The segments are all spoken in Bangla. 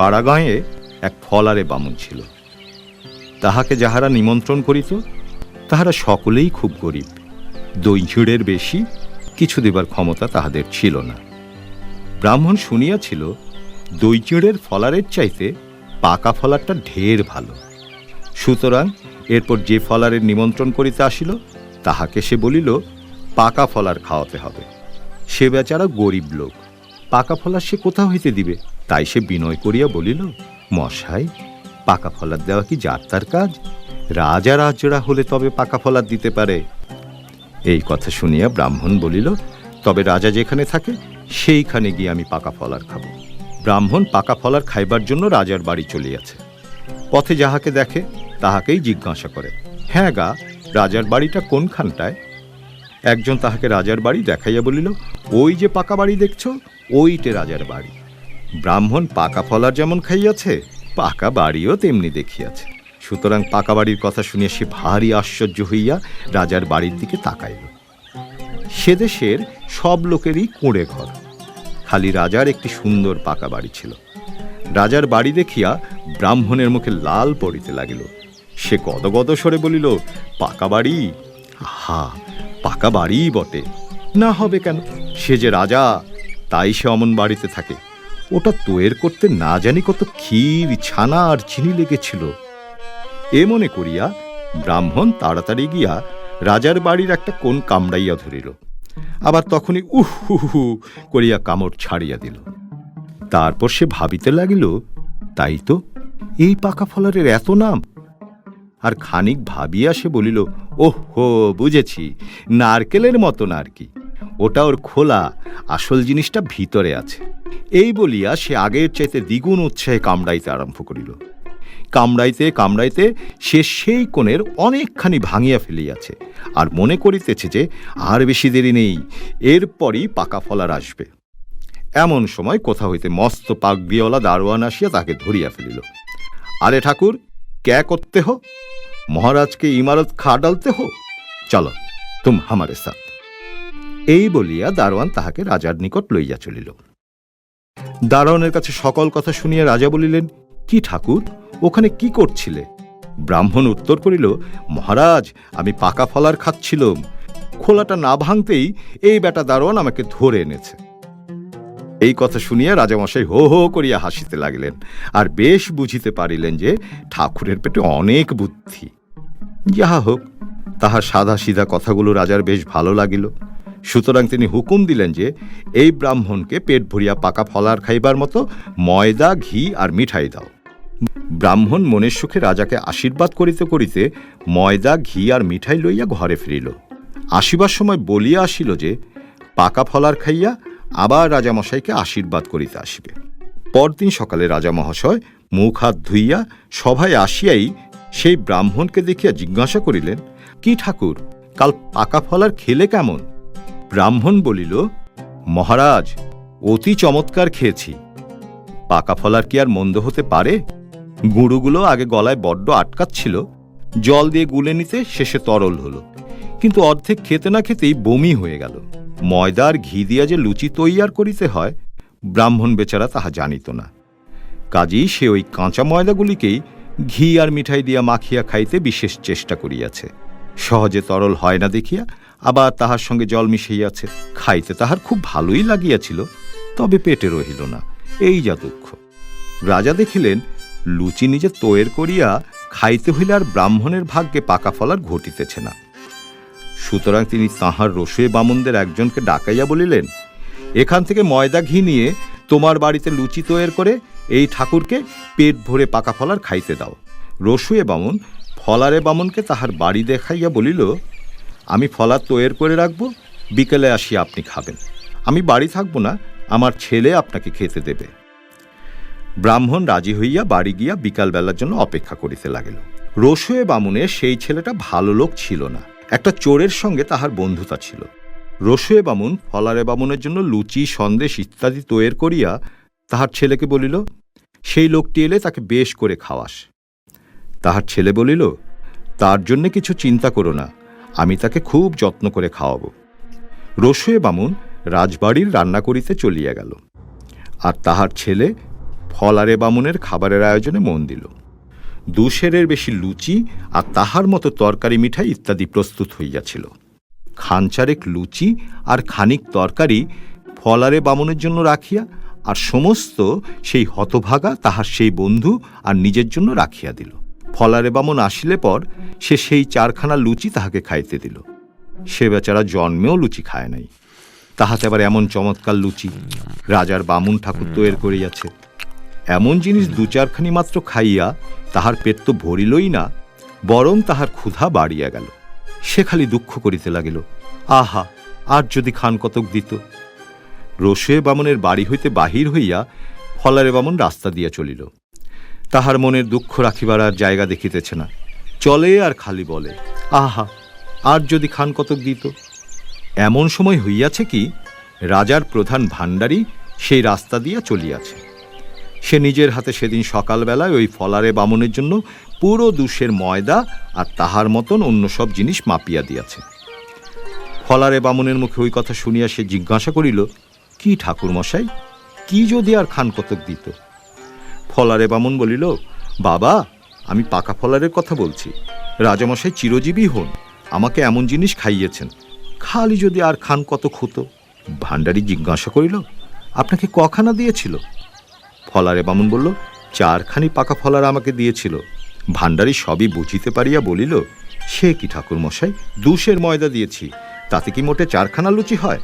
পাড়াগাঁয়ে এক ফলারে বামুন ছিল। তাহাকে যাহারা নিমন্ত্রণ করিত, তাহারা সকলেই খুব গরিব। দই ঝিড়ের বেশি কিছু দেবার ক্ষমতা তাহাদের ছিল না। ব্রাহ্মণ শুনিয়াছিল, দই চিঁড়ের ফলারের চাইতে পাকা ফলারটা ঢের ভালো। সুতরাং এরপর যে ফলারের নিমন্ত্রণ করিতে আসিল, তাহাকে সে বলিল, পাকা ফলার খাওয়াতে হবে। সে বেচারা গরিব লোক। পাকা ফলার সে কোথা হইতে দিবে? তাই সে বিনয় করিয়া বলিল, মশাই, পাকা ফলার দেওয়া কি যাত্রার কাজ? রাজা রাজরা হলে তবে পাকা ফলার দিতে পারে। এই কথা শুনিয়া ব্রাহ্মণ বলিল, তবে রাজা যেখানে থাকে, সেইখানে গিয়ে আমি পাকা ফলার খাব। ব্রাহ্মণ পাকা ফলার খাইবার জন্য রাজার বাড়ি চলিয়াছে। পথে যাহাকে দেখে, তাহাকেই জিজ্ঞাসা করে হ্যাঁ গা, রাজার বাড়িটা কোনখানটায়? একজন তাহাকে রাজার বাড়ি দেখাইয়া বলিল, ওই যে পাকা বাড়ি দেখছ, ওইটে রাজার বাড়ি। ব্রাহ্মণ পাকা ফলার যেমন খাইয়াছে, পাকা বাড়িও তেমনি দেখিয়াছে। সুতরাং পাকা বাড়ির কথা শুনিয়া সে ভারী আশ্চর্য হইয়া রাজার বাড়ির দিকে তাকাইল। সে দেশের সব লোকেরই কুঁড়ে ঘর। খালি রাজার একটি সুন্দর পাকা বাড়ি ছিল। রাজার বাড়ি দেখিয়া ব্রাহ্মণের মুখে লাল পড়িতে লাগিল। সে গদগদ স্বরে বলিল, পাকা বাড়ি? হা পাকা বাড়িই বটে। না হবে কেন? সে যে রাজা, তাই সে অমন বাড়িতে থাকে। ওটা তৈর করতে না জানি কত ক্ষীর, ছানা আর চিনি লেগেছিল। এ মনে করিয়া ব্রাহ্মণ তাড়াতাড়ি গিয়া রাজার বাড়ির একটা কোন কামড়াইয়া ধরিল। আবার তখনই উহ করিয়া কামড় ছাড়িয়া দিল। তারপর সে ভাবিতে লাগিল, তাই তো এই পাকা ফলারের এত নাম। আর খানিক ভাবিয়া সে বলিল, ওহ, বুঝেছি, নারকেলের মতো আর কি ওটা ওর খোলা, আসল জিনিসটা ভিতরে আছে। এই বলিয়া সে আগের চাইতে দ্বিগুণ উৎসাহে কামড়াইতে আরম্ভ করিল। কামড়াইতে কামড়াইতে সে সেই কোণের অনেকখানি ভাঙিয়া ফেলিয়াছে আর মনে করিতেছে যে আর বেশি দেরি নেই, এরপরই পাকা ফলার আসবে। এমন সময় কোথা হইতে মস্ত পাগড়িওয়ালা দারোয়ান আসিয়া তাকে ধরিয়া ফেলিল। আরে ঠাকুর, ক্যা করতে হো? মহারাজকে ইমারত খা ডালতে হো? চলো, তুম হামারে সাথ। এই বলিয়া দারোয়ান তাহাকে রাজার নিকট লইয়া চলিল। দারোয়ানের কাছে সকল কথা শুনিয়া রাজা বলিলেন, কি ঠাকুর, ওখানে কি করছিলে? ব্রাহ্মণ উত্তর করিল, মহারাজ, আমি পাকা ফলার খাচ্ছিলাম। খোলাটা না ভাঙতেই এই বেটা দারোয়ান আমাকে ধরে এনেছে। এই কথা শুনিয়া রাজামশাই হো হো করিয়া হাসিতে লাগিলেন, আর বেশ বুঝিতে পারিলেন যে ঠাকুরের পেটে অনেক বুদ্ধি। যাহা হোক, তাহার সাদা সিধা কথাগুলো রাজার বেশ ভালো লাগিল। সুতরাং তিনি হুকুম দিলেন যে, এই ব্রাহ্মণকে পেট ভরিয়া পাকা ফলার খাইবার মতো ময়দা, ঘি আর মিঠাই দাও। ব্রাহ্মণ মনের সুখে রাজাকে আশীর্বাদ করিতে করিতে ময়দা, ঘি আর মিঠাই লইয়া ঘরে ফিরিল। আসিবার সময় বলিয়া আসিল যে, পাকা ফলার খাইয়া আবার রাজামশাইকে আশীর্বাদ করিতে আসিবে। পরদিন সকালে রাজা মহাশয় মুখ হাত ধুইয়া সভায় আসিয়াই সেই ব্রাহ্মণকে দেখিয়া জিজ্ঞাসা করিলেন, কি ঠাকুর, কাল পাকা ফলার খেলে কেমন? ব্রাহ্মণ বলিল, মহারাজ, অতি চমৎকার খেয়েছি। পাকা ফলার কি আর মন্দ হতে পারে? গুঁড়োগুলো আগে গলায় বড্ড আটকাচ্ছিল, জল দিয়ে গুলে নিতে শেষে তরল হলো। কিন্তু অর্ধেক খেতে না খেতেই বমি হয়ে গেল। ময়দা আর ঘি দিয়া যে লুচি তৈয়ার করিতে হয়, ব্রাহ্মণ বেচারা তাহা জানিত না। কাজেই সে ওই কাঁচা ময়দাগুলিকেই ঘি আর মিঠাই দিয়া মাখিয়া খাইতে বিশেষ চেষ্টা করিয়াছে। সহজে তরল হয় না দেখিয়া আবার তাহার সঙ্গে জল মিশাইয়াছে। খাইতে তাহার খুব ভালোই লাগিয়াছিল, তবে পেটে রহিল না, এই যা দুঃখ। রাজা দেখিলেন, লুচি নিজে তৈর করিয়া খাইতে হইলে আর ব্রাহ্মণের ভাগ্যে পাকা ফলার ঘটিতেছে না। সুতরাং তিনি তাহার রসুয়ে বামুনদের একজনকে ডাকাইয়া বলিলেন, এখান থেকে ময়দা ঘি নিয়ে তোমার বাড়িতে লুচি তৈর করে এই ঠাকুরকে পেট ভরে পাকা ফলার খাইতে দাও। রসুয়ে বামুন ফলারে বামুনকে তাহার বাড়ি দেখাইয়া বলিল আমি ফলার তৈর করে রাখব, বিকেলে আসিয়া আপনি খাবেন। আমি বাড়ি থাকব না, আমার ছেলে আপনাকে খেতে দেবে। ব্রাহ্মণ রাজি হইয়া বাড়ি গিয়া বিকালবেলার জন্য অপেক্ষা করিতে লাগিল। রসুয়ে বামুনে সেই ছেলেটা ভালো লোক ছিল না। একটা চোরের সঙ্গে তাহার বন্ধুতা ছিল। রসুয়ে বামুন ফলারে বামুনের জন্য লুচি, সন্দেশ ইত্যাদি তৈর করিয়া তাহার ছেলেকে বলিল, সেই লোকটি এলে তাকে বেশ করে খাওয়াস। তাহার ছেলে বলিল, তার জন্যে কিছু চিন্তা করো না। আমি তাকে খুব যত্ন করে খাওয়াবো। রসুয়ে বামুন রাজবাড়ির রান্না করিতে চলিয়া গেল। আর তাহার ছেলে ফলারে বামুনের খাবারের আয়োজনে মন দিল। দুশেরের বেশি লুচি আর তাহার মতো তরকারি মিঠাই ইত্যাদি প্রস্তুত হইয়াছিল। খানচারেক লুচি আর খানিক তরকারি ফলারে বামনের জন্য রাখিয়া আর সমস্ত সেই হতভাগা তাহার সেই বন্ধু আর নিজের জন্য রাখিয়া দিল। ফলারে বামন আসিলে পর সে সেই চারখানা লুচি তাহাকে খাইতে দিল। সে বেচারা জন্মেও লুচি খায় নাই। তাহাতে আবার এমন চমৎকার লুচি রাজার বামুন ঠাকুর তৈরি করিয়াছে। এমন জিনিস দু চারখানি মাত্র খাইয়া তাহার পেট তো ভরিলই না, বরং তাহার ক্ষুধা বাড়িয়া গেল। সে খালি দুঃখ করিতে লাগিল। আহা, আর যদি খান কতক দিত। রসুয়ে বামনের বাড়ি হইতে বাহির হইয়া ফলারে বামন রাস্তা দিয়া চলিল। তাহার মনের দুঃখ রাখিবার আর জায়গা দেখিতেছে না। চলে আর খালি বলে, আহা, আর যদি খান কতক দিত? এমন সময় হইয়াছে কি, রাজার প্রধান ভাণ্ডারী সেই রাস্তা দিয়া চলিয়াছে। সে নিজের হাতে সেদিন সকালবেলায় ওই ফলারে বামনের জন্য পুরো দুশের ময়দা আর তাহার মতন অন্য সব জিনিস মাপিয়া দিয়াছে। ফলারে বামনের মুখে ওই কথা শুনিয়া সে জিজ্ঞাসা করিল, কি ঠাকুর মশাই কি যদি আর খান কতক দিত? ফলারে বামন বলিল, বাবা, আমি পাকা ফলারের কথা বলছি। রাজামশাই চিরজীবী হন, আমাকে এমন জিনিস খাইয়েছেন। খালি যদি আর খান কত হতো ভাণ্ডারী জিজ্ঞাসা করিল, আপনাকে কখানা দিয়েছিল? ফলারে বামন বলল, চারখানি পাকা ফলার আমাকে দিয়েছিল। ভাণ্ডারী সবই বুঝিতে পারিয়া বলিল, সে কি ঠাকুর মশাই দুশের ময়দা দিয়েছি, তাতে কি মোটে চারখানা লুচি হয়?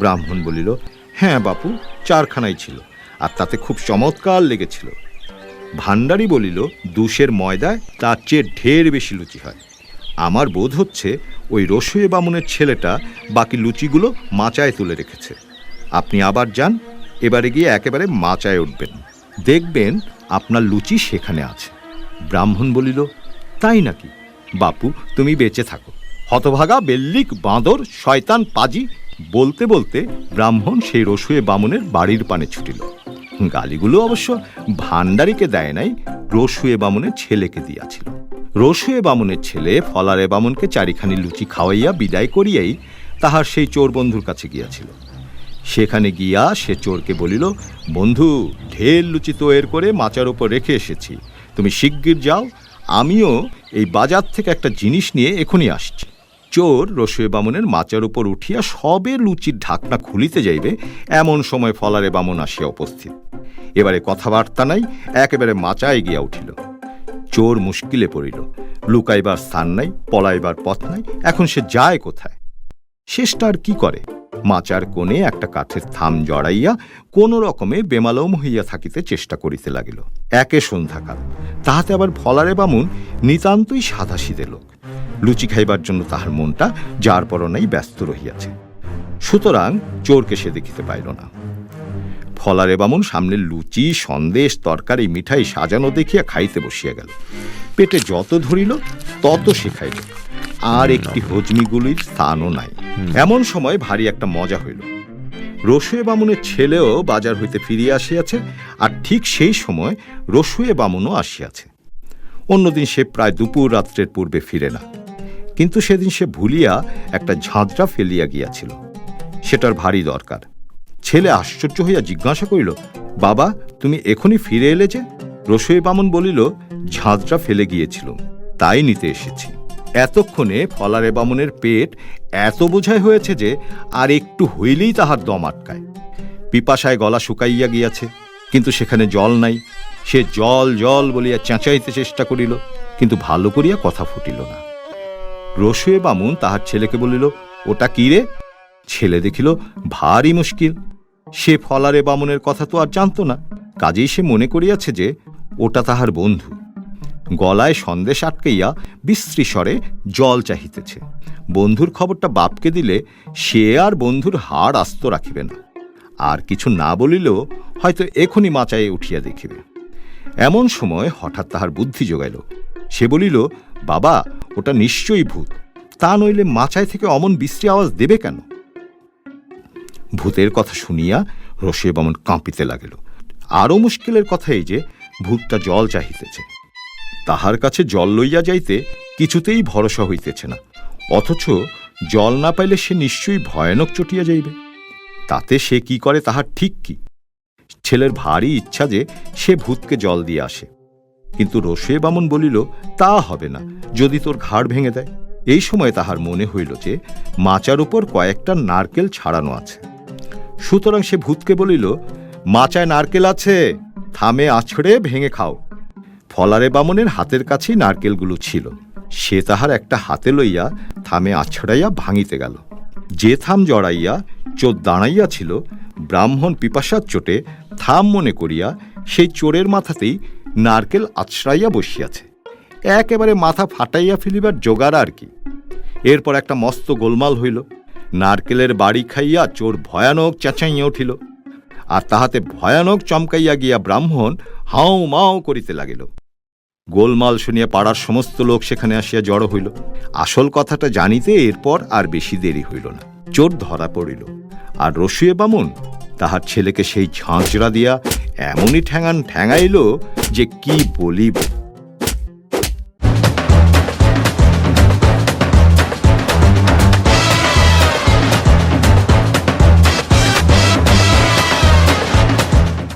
ব্রাহ্মণ বলিল হ্যাঁ বাপু, চারখানাই ছিল। আর তাতে খুব চমৎকার লেগেছিল। ভাণ্ডারী বলিল, দুশের ময়দায় তার চেয়ে ঢের বেশি লুচি হয়। আমার বোধ হচ্ছে ওই রসুয়ে বামুনের ছেলেটা বাকি লুচিগুলো মাচায় তুলে রেখেছে। আপনি আবার যান, এবারে গিয়ে একেবারে মাচায় উঠবেন। দেখবেন আপনার লুচি সেখানে আছে। ব্রাহ্মণ বলিল, তাই নাকি? বাপু, তুমি বেঁচে থাকো। হতভাগা বেল্লিক, বাঁদর, শয়তান, পাজি বলতে বলতে ব্রাহ্মণ সেই রসুয়ে বামুনের বাড়ির পানে ছুটিল। গালিগুলো অবশ্য ভাণ্ডারীকে দেয় নাই, রসুয়ে বামুনের ছেলেকে দিয়াছিল। রসুয়ে বামুনের ছেলে ফলারে বামুনকে চারিখানি লুচি খাওয়াইয়া বিদায় করিয়াই তাহার সেই চোর বন্ধুর কাছে গিয়াছিল। সেখানে গিয়া সে চোরকে বলিল, বন্ধু, ঢের লুচি তৈর করে মাচার ওপর রেখে এসেছি। তুমি শিগগির যাও, আমিও এই বাজার থেকে একটা জিনিস নিয়ে এখনই আসছি। চোর রসুয়ে বামনের মাচার উপর উঠিয়া সবে লুচির ঢাকনা খুলিতে যাইবে, এমন সময় ফলারে বামন আসিয়া উপস্থিত। এবারে কথাবার্তা নাই, একেবারে মাচায় গিয়া উঠিল। চোর মুশকিলে পড়িল। লুকাইবার স্থান নাই, পলাইবার পথ নাই, এখন সে যায় কোথায়? শেষটা আর কি করে? মাচার কোণে একটা কাঠের থাম জড়াইয়া কোন রকমে বেমালম হইয়া থাকিতে চেষ্টা করিতে লাগিল। একে সন্ধ্যাকাল। তাহাতে আবার ফলারে বামুন নিতান্তই সাদাসিদে লোক। লুচি খাইবার জন্য তাহার মনটা যার পরনাই ব্যস্ত রহিয়াছে। সুতরাং চোরকে সে দেখিতে পাইল না। ফলারে বামুন সামনে লুচি, সন্দেশ, তরকারি, মিঠাই সাজানো দেখিয়া খাইতে বসিয়া গেল। পেটে যত ধরিল, তত সে খাইল। আর একটি হজমিগুলির স্থানও নাই। এমন সময় ভারী একটা মজা হইল। রসুয়ে বামুনের ছেলেও বাজার হইতে ফিরিয়া আসিয়াছে, আর ঠিক সেই সময় রসুয়ে বামুনও আসিয়াছে। অন্যদিন সে প্রায় দুপুর রাত্রের পূর্বে ফিরে না। কিন্তু সেদিন সে ভুলিয়া একটা ঝাঁঝরা ফেলিয়া গিয়াছিল। সেটার ভারী দরকার। ছেলে আশ্চর্য হইয়া জিজ্ঞাসা করিল, বাবা, তুমি এখনই ফিরে এলে যে? রসুই বামন বলিল, ঝাঁঝরা ফেলে গিয়েছিল, তাই নিতে এসেছি। এতক্ষণে ফলারে বামনের পেট এত বোঝাই হয়েছে যে, আর একটু হইলেই তাহার দম আটকায়। পিপাসায় গলা শুকাইয়া গিয়াছে, কিন্তু সেখানে জল নাই। সে জল জল বলিয়া চেঁচাইতে চেষ্টা করিল, কিন্তু ভালো করিয়া কথা ফুটিল না। রসুয়ে বামুন তাহার ছেলেকে বলিল, ওটা কি রে? ছেলে দেখিল, ভারী মুশকিল। সে ফলারে বামুনের কথা তো আর জানত না। কাজেই সে মনে করিয়াছে যে, ওটা তাহার বন্ধু। গলায় সন্দেশ আটকাইয়া বিশ্রী স্বরে জল চাহিতেছে। বন্ধুর খবরটা বাপকে দিলে সে আর বন্ধুর হাড় আস্ত রাখিবে না। আর কিছু না বলিলেও হয়তো এখনই মাচায়ে উঠিয়া দেখিবে। এমন সময় হঠাৎ তাহার বুদ্ধি জোগাইল সে বলিল বাবা, ওটা নিশ্চয়ই ভূত। তা নইলে মাচায় থেকে অমন বিশ্রী আওয়াজ দেবে কেন? ভূতের কথা শুনিয়া রসিয়ে বামন কাঁপিতে লাগিল। আরও মুশকিলের কথা এই যে, ভূতটা জল চাহিতেছে। তাহার কাছে জল লইয়া যাইতে কিছুতেই ভরসা হইতেছে না। অথচ জল না পাইলে সে নিশ্চয়ই ভয়ানক চটিয়া যাইবে। তাতে সে কি করে তাহার ঠিক কি? ছেলের ভারী ইচ্ছা যে সে ভূতকে জল দিয়ে আসে। কিন্তু রসুয়ে বামন বলিল, তা হবে না, যদি তোর ঘাড় ভেঙে দেয়। এই সময় তাহার মনে হইল যে মাচার উপর কয়েকটা নারকেল ছাড়ানো আছে। সুতরাং সে ভূতকে বলিল, মাচায় নারকেল আছে, থামে আছড়ে ভেঙে খাও। ফলারে বামনের হাতের কাছেই নারকেলগুলো ছিল। সে তাহার একটা হাতে লইয়া থামে আছড়াইয়া ভাঙিতে গেল। যে থাম জড়াইয়া, চোর দাঁড়াইয়া ছিল, ব্রাহ্মণ পিপাসার চোটে থাম মনে করিয়া সেই চোরের মাথাতেই নারকেল আছড়াইয়া বসিয়াছে। একেবারে মাথা ফাটাইয়া ফেলিবার জোগাড় আর কি। এরপর একটা মস্ত গোলমাল হইল। নারকেলের বাড়ি খাইয়া চোর ভয়ানক চেঁচাইয়া উঠিল। আর তাহাতে ভয়ানক চমকাইয়া গিয়া ব্রাহ্মণ হাও মাও করিতে লাগিল। গোলমাল শুনিয়া পাড়ার সমস্ত লোক সেখানে আসিয়া জড়ো হইল। আসল কথাটা জানিতে এরপর আর বেশি দেরি হইল না। চোর ধরা পড়িল। আর রসুয়ে বামুন তাহার ছেলেকে সেই ঝাঁঝরা দিয়া এমনই ঠ্যাঙান ঠ্যাঙাইল যে কি বলিব?